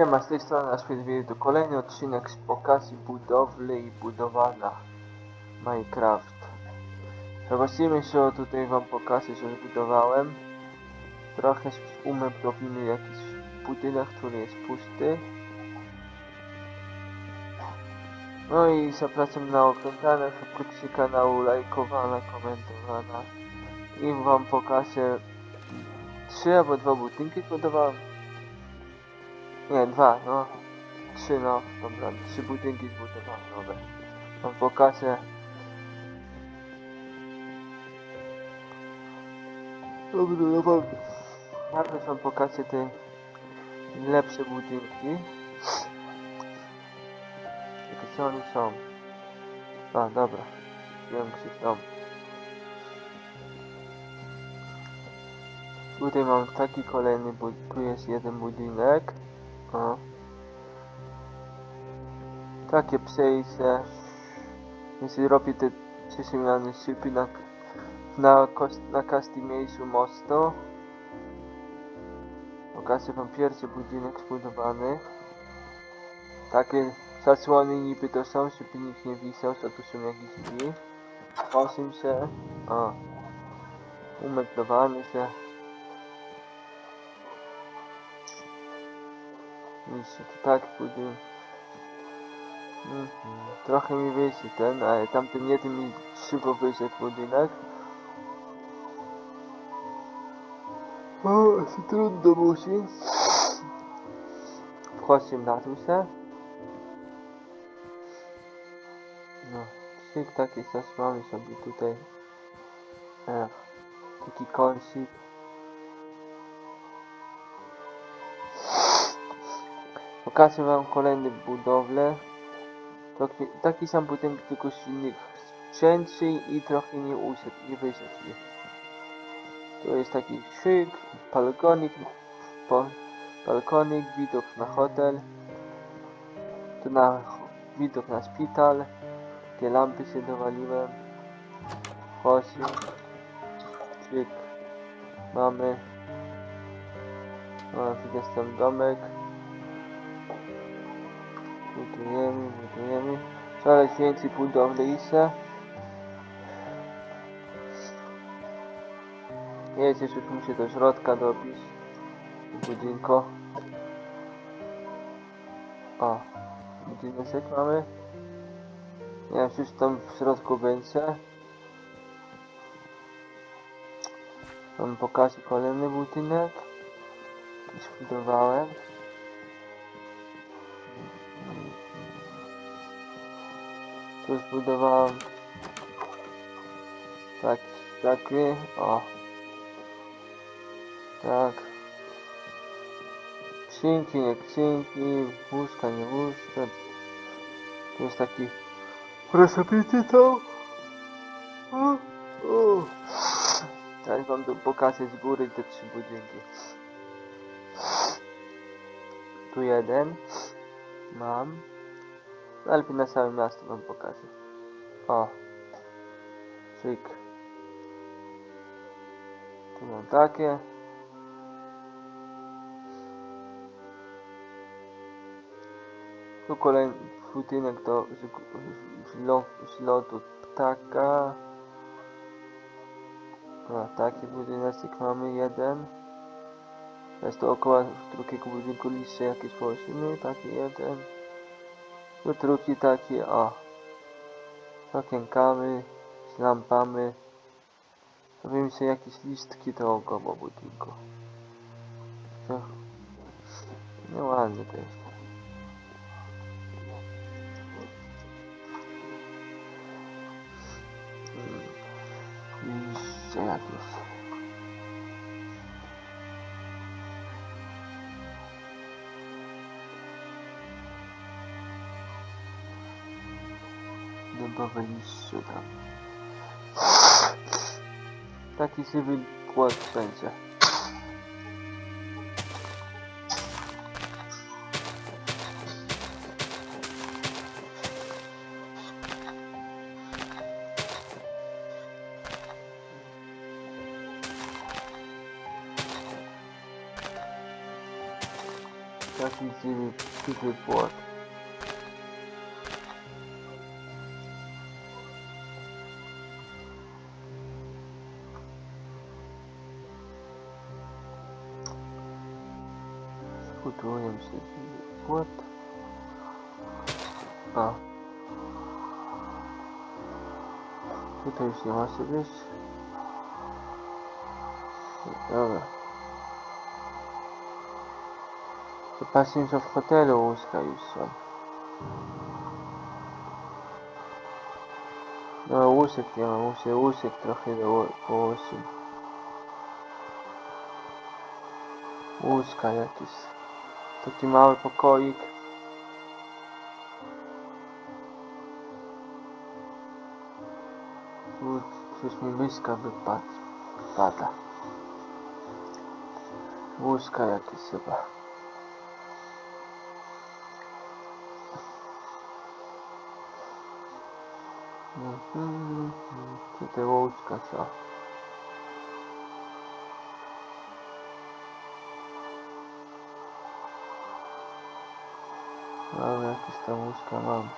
Siema, z tej strony nasz to kolejny odcinek z pokazu budowli i budowania Minecraft. Zobaczymy się tutaj wam pokażę, że zbudowałem. Trochę umeblowimy jakiś budynek, który jest pusty. No i zapraszam na oglądanie, subskrypcję kanału, lajkowana, komentowana. I wam pokażę trzy albo dwa budynki budowałem. Nie, dwa, no. Trzy, no. Dobra, trzy budynki zbudowane nowe. Wam pokażę. Dobra, wam... Najpierw wam pokażę te lepsze budynki. Tylko co one są? A, dobra. Większy dom. Tutaj mam taki kolejny bud... Tu jest jeden budynek. O. Takie przejście. Jeśli robi te przesumiane szyby na, na, kos- na każdym miejscu mostu. Pokażę wam pierwszy budynek zbudowany. Takie zasłony niby to są, żeby nikt nie wisał, to tu są jakieś drzwi. Osiem się. O. Umeblowany się. To tak budynek. Mhm. Trochę mi wyjdzie ten, ale tamten jeden mi szybko wyszedł budynek. O, się trudno musi. Wchodźcie na tym się. No, trzy takie zasłony sobie tutaj. Ech, taki kąsik. Pokażę wam kolejne budowle. Taki, taki sam budynek, tylko innych sprzęczy i trochę nie uszedł, nie wyszedł. To jest taki krzyk, balkonik, po, balkonik, widok na hotel. Tu na widok na szpital. Takie lampy się dowaliłem. Chodźmy. Krzyk. Mamy. O, jest tam domek. Budujemy, budujemy. Coraz więcej budowli się. Jest jeszcze tu muszę do środka dobić. Budynko. O, budynek mamy. Nie wiem, czy tam w środku będzie. Wam pokażę kolejny budynek. Zbudowałem. Tu zbudowałem. Tak, taki, o. Tak. Skrzynki, nie skrzynki, łóżka, nie łóżka. Tu jest taki proszę to. Teraz wam tu pokażę z góry te trzy budynki. Tu jeden. Mam Najlepiej na całe miasto wam pokażę. O. Cyk. Tu mam takie. Tu kolejny budynek do lotu ptaka. O, taki budyneczek mamy jeden. Jest to około drugiego budynku liście jakieś połosimy. Taki jeden. Tu drugi taki, o. Z okienkami, z lampami. Robimy sobie jakieś listki do około budynku. Co? Nieładnie to jest. Mm. Liście jakieś. Dębowe liście tam. Taki sobie płot wszędzie. Taki dziwny, dziwny płot. Zbuduję się dziwny płot. A. Tutaj już nie ma co być. Dobra. Zobaczmy, że w hotelu łóżka już są. No łóżek nie ma, muszę łóżek trochę doło- położyć. Łóżka jakieś. Taki mały pokoik. Tu coś mi myszka wypadła. Pada. Łóżka jakieś chyba. Mhm, Gdzie te łóżka są? Mam jakieś tam łóżka mam.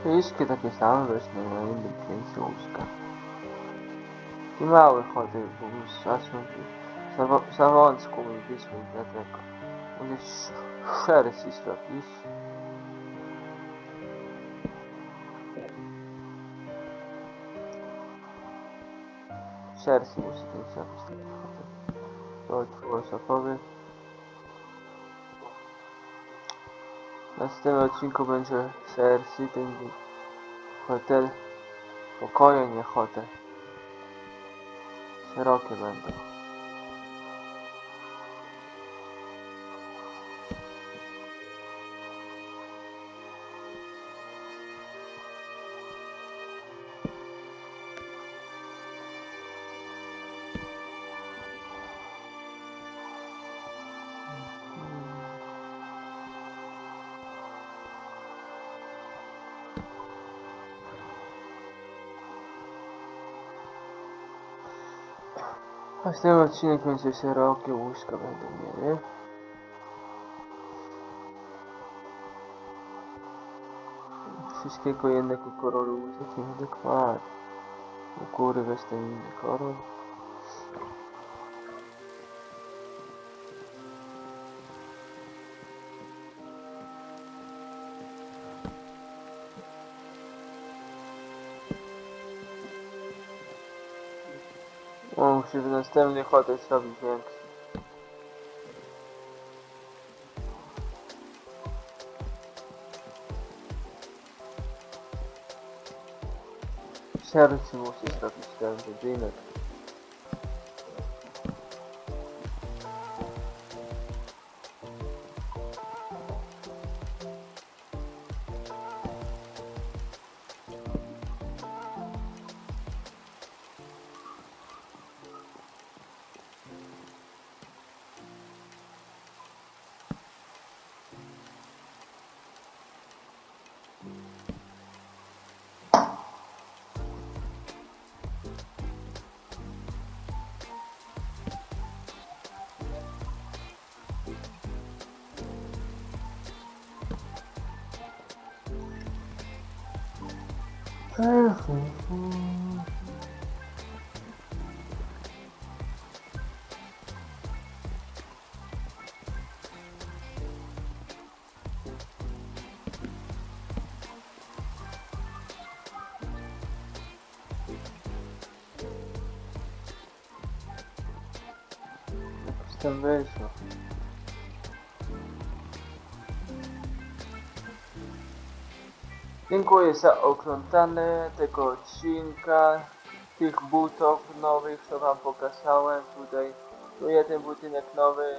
Wszystkie takie same weszły na jednym piętrze łóżka. I mały chodzę, bo już czasem za, wo- za wąsku mi wyszły dlatego. On jest szerszy zrobić. Szerszy musi ten zrobić. To dwuosobowy. W następnym odcinku będzie szerszy ten hotel. Pokoje, nie hotel. Szerokie będą. Tym odcinek będzie szerokie łóżka będą mieli. Wszystkiego jednego koloru łóżek nie będę kładł. U góry weź ten inny kolor. O, muszę w następny hotel zrobić większy. Serce muszę zrobić ten budynek. Jakoś tam Dziękuję za oglądanie tego odcinka. Tych butów nowych, co wam pokazałem. Tutaj tu jeden budynek nowy,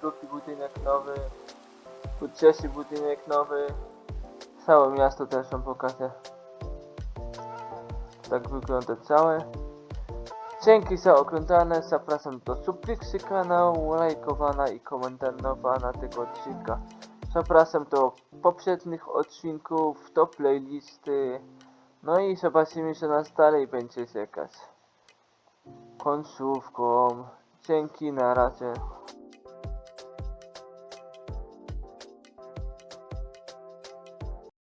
drugi budynek nowy, tu trzeci budynek nowy. Całe miasto też wam pokażę. Tak wygląda całe. Dzięki za oglądanie, zapraszam do subskrypcji kanału, lajkowania i komentowania tego odcinka. Zapraszam do poprzednich odcinków, do playlisty. No i zobaczymy, co nas dalej będzie czekać. Końcówką. Dzięki, na razie.